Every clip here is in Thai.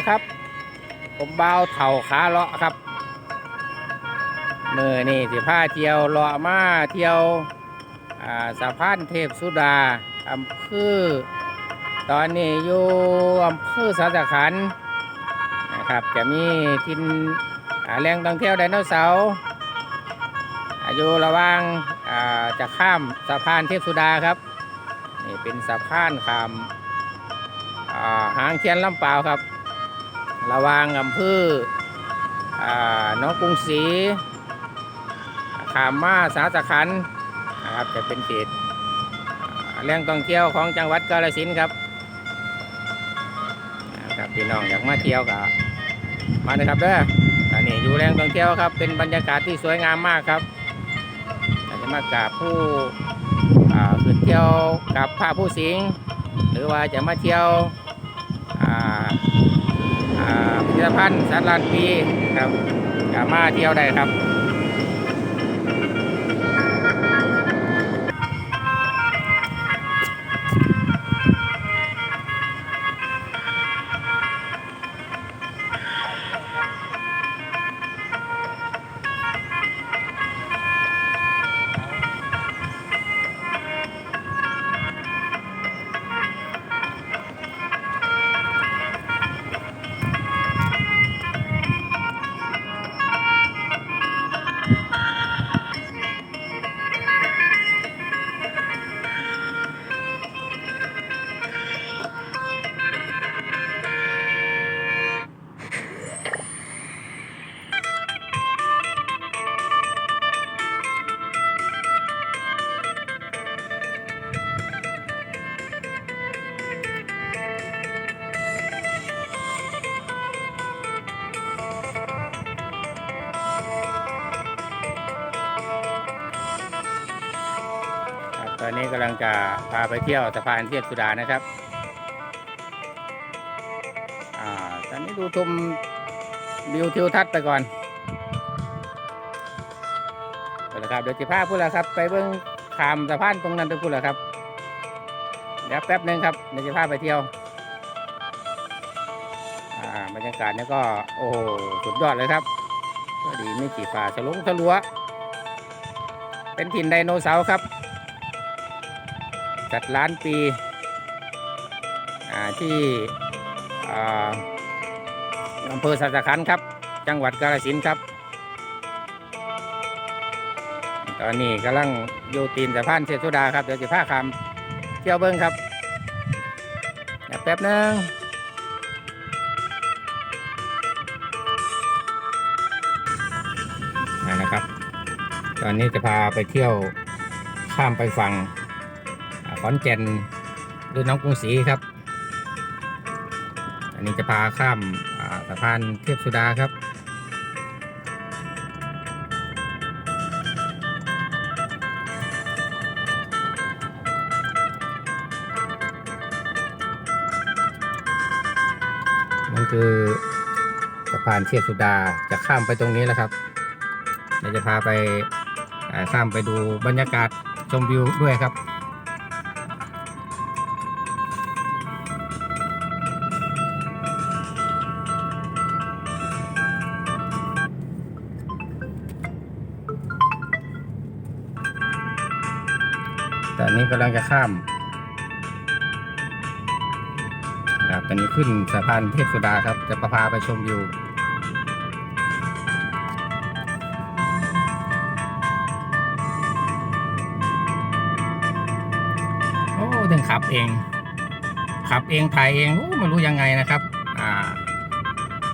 ะครับ ผมเบาเถ่าขาเลาะครับมือนี่สิผ้าเที่ยวเลาะมาเที่ยวสะพานเทพสุดาอำเภอตอนนี้อยู่อำเภอสาสขันนะครับจะมีทินแหล่งท่องเที่ยวไดโนเสาร์อายุระว่างาจะข้ามสะพานเทพสุดาครับนี่เป็นสะพานข้ามาหางเทียนลำเปล่าวครับ ระวางอำเภออ่าหน้องกรุงศรีขามมาสาสะขันนะครับจะเป็นเขตแหล่งท่องเที่ยวของจังหวัดกาฬสินธุ์ครับนะครับพี่น้องอยากมาเที่ยวก็มาเลยครับเด้ออันนี้อยู่แหล่งท่องเที่ยวครับ เป็นบรรยากาศที่สวยงามมากครับอาจจะมากราบผู้ขึ้นเที่ยวกับพระผู้สิงหรือว่าจะมาเที่ยว พิพิธภัณฑ์สัตว์ลานปีครับกามาเที่ยวได้ครับ กำลังจะพาไปเที่ยวสะพานเทียบสุดานะครับอ่าตอนนี้ดูชมวิวทิวทัศน์ไปก่อนไปแล้วครับเดี๋ยวจะพาพูดแล้วครับ ไปเบื้องขามสะพานตรงนั้นไปพูดแล้วครับ เดี๋ยวแป๊บหนึงครับเดี๋ยวจะพาไปเที่ยวอ่าบรรยากาศนี่ก็โอ้โหสุดยอดเลยครับก็ดีไม่กี่ฝ่าฉลงทะลัว เป็นถิ่นไดโนเสาร์ครับ จัดล้านปีที่อำเภอสัตขันครับ จังหวัดกาฬสินครับ ตอนนี้กำลังอยู่ตีนสะพานเทพสุดาครับ เดี๋ยวจะพาคำเที่ยวเบิ้งครับแป๊บหนึงอ่านะครับ ตอนนี้จะพาไปเที่ยวข้ามไปฝั่ง ขอนแก่นหรือน้องกรุงศรีครับ อันนี้จะพาข้ามสะพานเทพสุดาครับมันคือสะพานเทพสุดาจะข้ามไปตรงนี้แล้วครับเดี๋ยวจะพาไปข้ามไปดูบรรยากาศชมวิวด้วยครับ ตอนนี้กำลังจะข้ามครับตอนนี้ขึ้นสะพานเทพสุดาครับ จะประพาไปชมวิวโอ้ถึงขับเอง ขับเองถ่ายเองโอ้ไม่รู้ยังไงนะครับ อ่า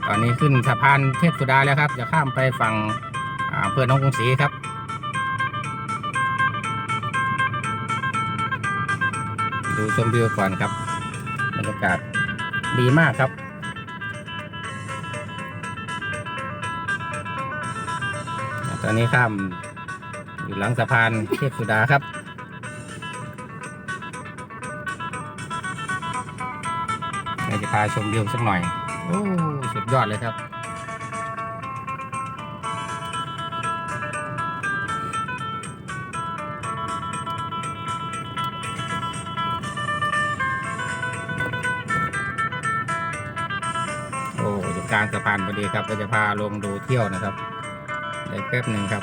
ตอนนี้ขึ้นสะพานเทพสุดาแล้วครับ จะข้ามไปฝั่งอำเพื่อน้องกรุงศรีครับ ดูชมวิวก่อนครับบรรยากาศดีมากครับตอนนี้ข้ามอยู่หลังสะพานเทพสุดาครับเดี๋ยวจะพาชมวิวสักหน่อย โอ้ สุดยอดเลยครับางสะพานพอดีครับ ก็จะพาลงดูเที่ยวนะครับเดี๋ยวแป๊บหนึ่งครับ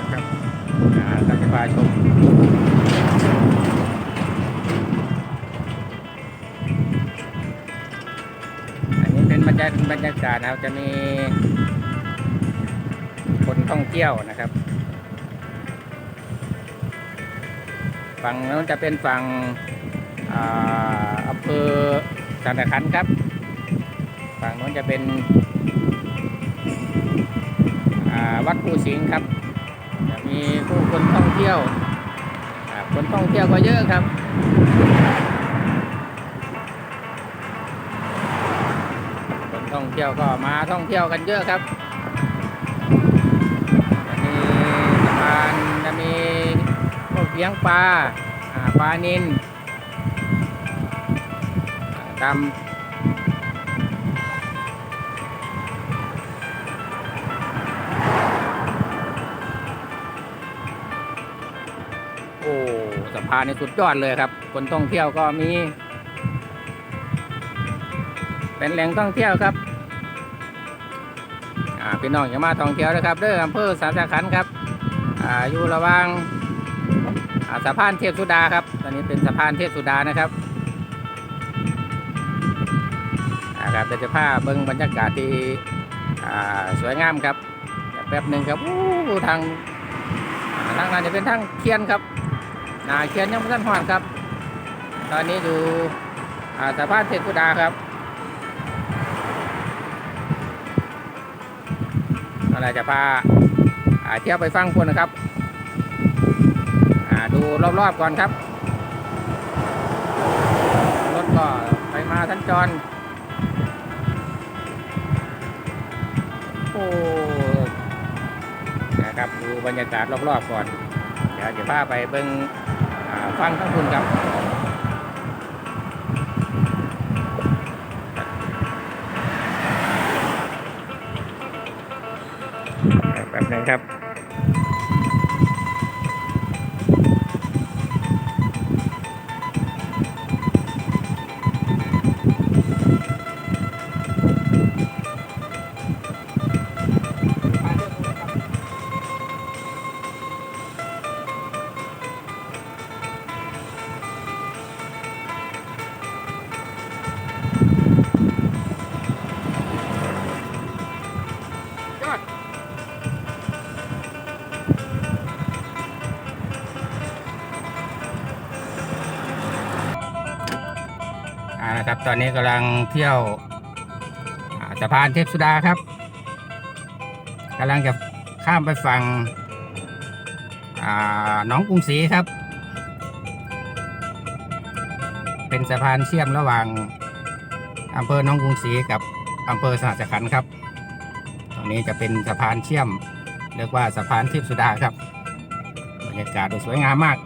นะครับจะพาชมอันนี้เป็นบรรยากาศนะครับจะมี ท่องเที่ยวนะครับ ฝั่งนู้นจะเป็นฝั่งอำเภอสันตะขันครับ ฝั่งนู้นจะเป็นวัดภูสิงห์ครับจะมีผู้คนท่องเที่ยวคนท่องเที่ยวก็เยอะครับคนท่องเที่ยวก็มาท่องเที่ยวกันเยอะครับ ลี้ยงปลาปลานินตามโอ้สะพานนี่สุดยอดเลยครับ คนท่องเที่ยวก็มี เป็นแหล่งท่องเที่ยวครับพี่น้องอย่ามาท่องเที่ยวนะครับเด้ออำเภอสามสาขันครับอาอยู่ระหว่าง สะพานเทพสุดาครับตอนนี้เป็นสะพานเทพสุดานะครับอาครับเดี๋ยวจะพาเบิ้งบรรยากาศที่สวยงามครับแป๊บหนึ่งครับทางทางนั้นจะเป็นทางเคียนครับนาเคียนยังไม่ทันหอดครับ ตอนนี้อยู่สะพานเทพสุดาครับอะไรจะพาเที่ยวไปฟังคนนะครับ ดูรอบๆก่อนครับ รถก็ไปมาทัญจรโอ้นะครับดูบรรยากาศรอบๆก่อน เดี๋ยวจะพาไปเบิ้งฟังทั้งคุณครับแป๊บนึงครับ ตอนนี้กำลังเที่ยวสะพานเทพสุดาครับกำลังจะข้ามไปฝั่งอ่าหนองกรุงศรีครับ เป็นสะพานเชื่อมระหว่างอำเภอหนองกรุงศรีกับอำเภอสหัสขันธ์ครับ ตรงนี้จะเป็นสะพานเชื่อมเรียกว่าสะพานเทพสุดาครับบรรยากาศดูสวยงามมาก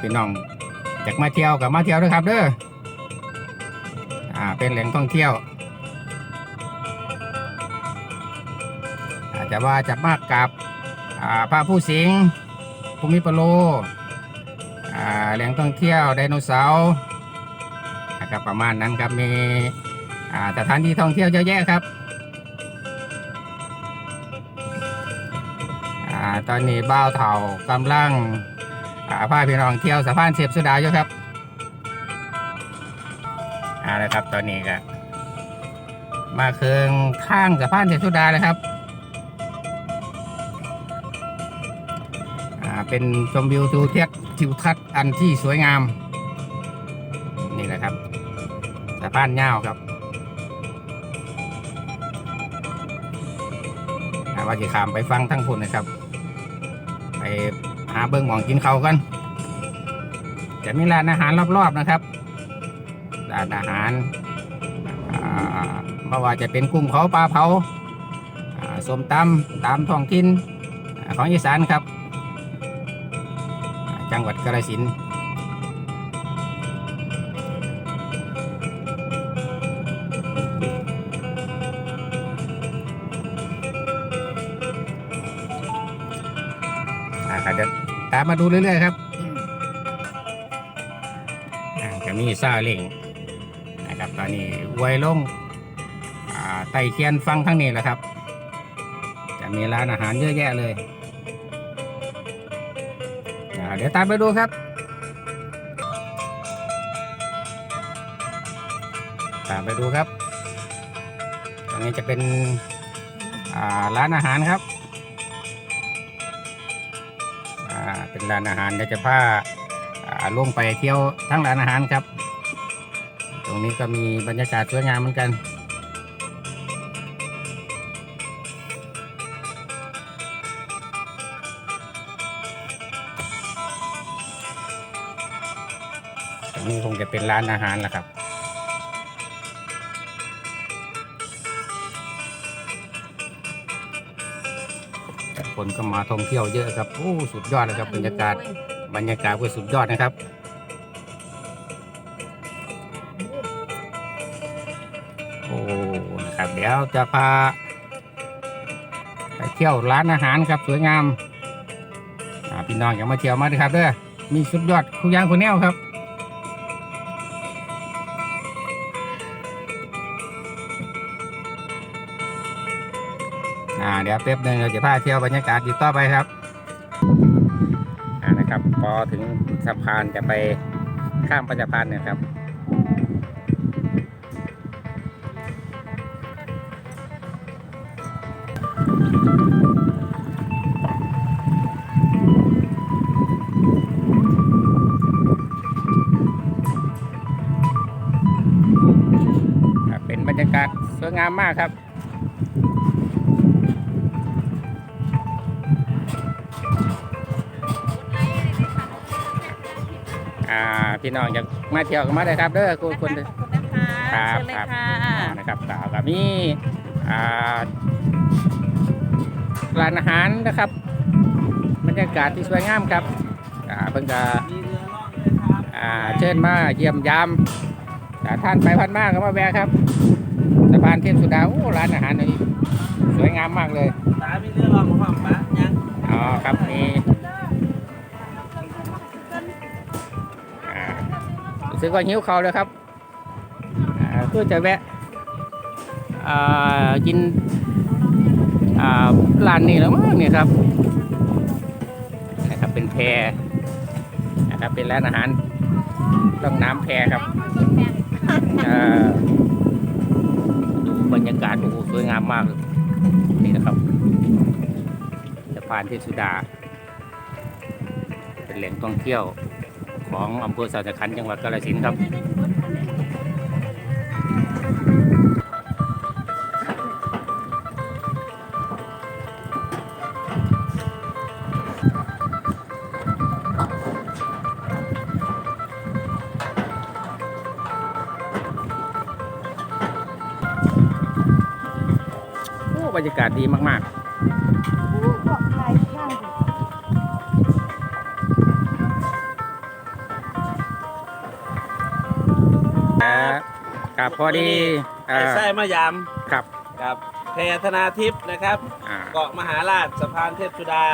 พี่น้อง อยากมาเที่ยวกับมาเที่ยวด้วยครับเด้ออ่าเป็นแหล่งท่องเที่ยว อาจจะว่าจะมากกับอ่าพระผู้สิงห์ภูมิปโลอ่าแหล่งท่องเที่ยวไดโนเสาร์นะครับประมาณนั้นครับมีอ่าสถานที่ท่องเที่ยวเยอะแยะครับอ่าตอนนี้บ้าวเถากำลัง อ่าพาพี่น้องเที่ยวสะพานเสียบสุดาอยู่ครับเอาละครับตอนนี้ก็มาเคืองข้างสะพานเสียบสุดาเลยครับอ่าเป็นชมวิวทิวเทียทิวทัศน์อันที่สวยงาม นี่แหละครับสะพานยาครับอาว่าจะขามไปฟังทั้งพุ่นนะครับ ไป หาเบิ้งหมองกินเขากันจะมีร้านอาหารรอบๆนะครับร้านอาหารอ่าไม่ว่าจะเป็นกุ้งเผาปลาเผาส้มตำตามท้องถิ่นของอีสานครับ จังหวัดกาฬสินธุ์ ตามมาดูเรื่อยๆครับจะมีซาเล่งนะครับ ตอนนี้อวยลงอ่าไต่เคียนฟังทั้งนี้แหละครับ จะมีร้านอาหารเยอะแยะเลยเดี๋ยวตามไปดูครับ ตามไปดูครับตรงนี้จะเป็นร้านอาหารครับ ร้านอาหารเดี๋ยวจะพาอ่าลงไปเที่ยวทั้งร้านอาหารครับ ตรงนี้ก็มีบรรยากาศสวยงามเหมือนกันตรงนี้คงจะเป็นร้านอาหารแหละครับ คนก็มาท่องเที่ยวเยอะครับโอ้สุดยอดเลยครับบรรยากาศบรรยากาศก็สุดยอดนะครับโอ้นะครับเดี๋ยวจะพาไปเที่ยวร้านอาหารครับสวยงามอ่าพี่น้องอยากมาเที่ยวมาด้วยครับเด้อมีสุดยอดทุกอย่างคุณแนวครับ ดี๋ยวแป๊บหนึงเราจะพาเที่ยวบรรยากาศอีกต่อไปครับนะครับพอถึงสะพานจะไปข้ามไปสะพานเนี่ยครับครับเป็นบรรยากาศสวยงามมากครับ พี่น้องอยากมาเที่ยวกันมาเลยครับเด้อคุณคุณขอบคุณนะคะครับเชิญเลยครับค่ะอ่านะครับกล่าวกับมีอ่าร้านอาหารนะครับ บรรยากาศที่สวยงามครับอ่าเพิ่งจะอ่าเชิญมาเยี่ยมยามอ่าท่านไปพันมากก็มาแวะครับสะพานเทพสุดาโอ้ร้านอาหารนี่สวยงามมากเลย ตามีเรื่องรองของความปะยังอ๋อครับนี่ สึกว่าหิวเขาวเลยครับอ่าเพื่อจะแวะอ่ากินอ่าร้านนี้แล้วมั้งเนี่ยครับนะครับเป็นแพนะครับเป็นร้านอาหารต้องน้ำแพครับอ่าดูบรรยากาศโอ้โหสวยงามมากเลยนี่นะครับสะพานเทพสุดา เป็นแหล่งท่องเที่ยว ของอำเภอสาวตะขันจังหวัดกาฬสินธุ์ครับโอ้บรรยากาศดีมาก ๆ ครับพอดีอ่าไอ้ไส้มะยครับำกับแพรธนาทิพย์นะครับ อ่า เกาะมหาราชสะพานเทพสุดา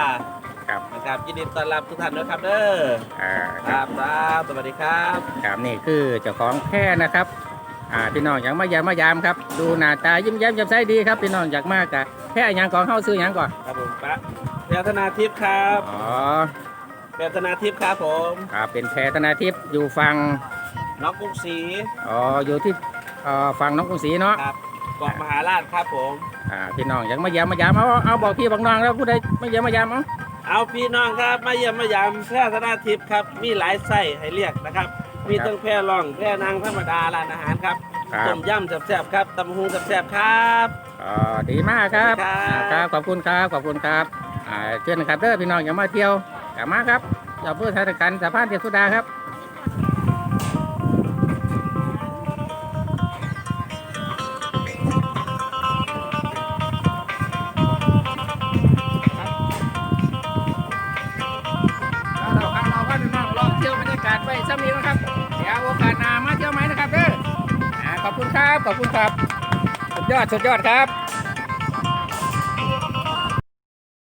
ครับ นะครับยินดีต้อนรับทุกท่านด้วยครับเด้ออ่าคครัรับบครับสวัสดีครับ ครับนี่คือเจ้าของแพร่นะครับ อ่าพี่น้องอยากมายามมายามครับ ดูหน้าตายิ้มแย้มแจ่มใสดีครับพี่น้องอยากมากกะแพร่หยังของเข้าซื้อหยังก่อนครับผมปะแพรธนาทิพย์ครับอ๋อ แพรธนาทิพย์ครับผม ครับเป็นแพรธนาทิพย์อยู่ฝั่ง น้องกรุงศรีอ๋ออยู่ที่เอ่อฝั่งน้องกรุงศรีเนาะครับเกาะมหาราชครับผม อ่าพี่น้องอยากมายามมายามเอาเอาบอกพี่บอกน้องแล้วผู้ใดไม่ยามมายามเอาเอาพี่น้องครับมาเยี่ยมมายามแพรธนาทิพย์ครับ มีหลายไส้ให้เรียกนะครับ มีทั้งแพรล่องแพรนางธรรมดาร้านอาหารครับครัต้บมยำแซ่บๆครับตำบักหุงแซ่บๆครับอ๋อดีมากครับครับอ่าครับขอบคุณครับขอบคุณครับอ่าเชิญนะครับเด้อพี่น้องอยากมาเที่ยวกลับมาครับอย่าเพื่อสถานการณ์สะพานเทพสุดาครับ ขอบคุณครับ สุดยอด สุดยอดครับ